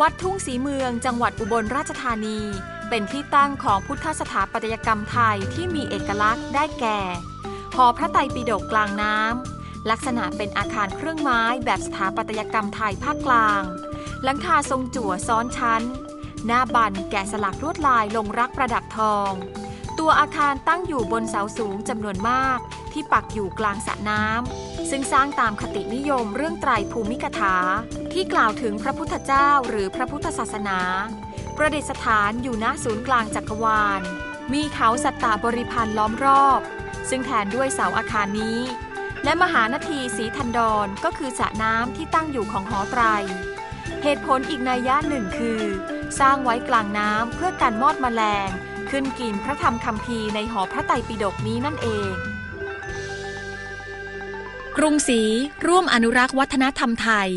วัดทุ่งศรีเมืองจังหวัดอุบลราชธานี เป็นที่ตั้งของพุทธสถาปัตยกรรมไทยที่มีเอกลักษณ์ได้แก่หอพระไตรปิฎกกลางน้ำลักษณะเป็นอาคารเครื่องไม้แบบสถาปัตยกรรมไทยภาคกลาง หลังคาทรงจั่วซ้อนชั้น หน้าบันแกะสลักลวดลายลงรักประดับทอง ตัวอาคารตั้งอยู่บนเสาสูงจำนวนมาก ที่ปักอยู่กลางสระน้ำซึ่งสร้างตามคตินิยมเรื่องไตรภูมิกถา ที่กล่าวถึงพระพุทธเจ้าหรือพระพุทธศาสนา ประดิษฐานอยู่ณศูนย์กลางจักรวาล มีเขาสัตตาบริพันธ์ล้อมรอบ ซึ่งแทนด้วยเสาอาคารนี้ และมหานาทีสีทันดรก็คือสระน้ำที่ตั้งอยู่ของหอไตร เหตุผลอีกนัยยะหนึ่งคือ สร้างไว้กลางน้ำเพื่อกันมอดแมลง ขึ้นกินพระธรรมคำพีร์ในหอพระไตรปิฎกนี้นั่นเอง กรุงศรีร่วมอนุรักษ์วัฒนธรรมไทย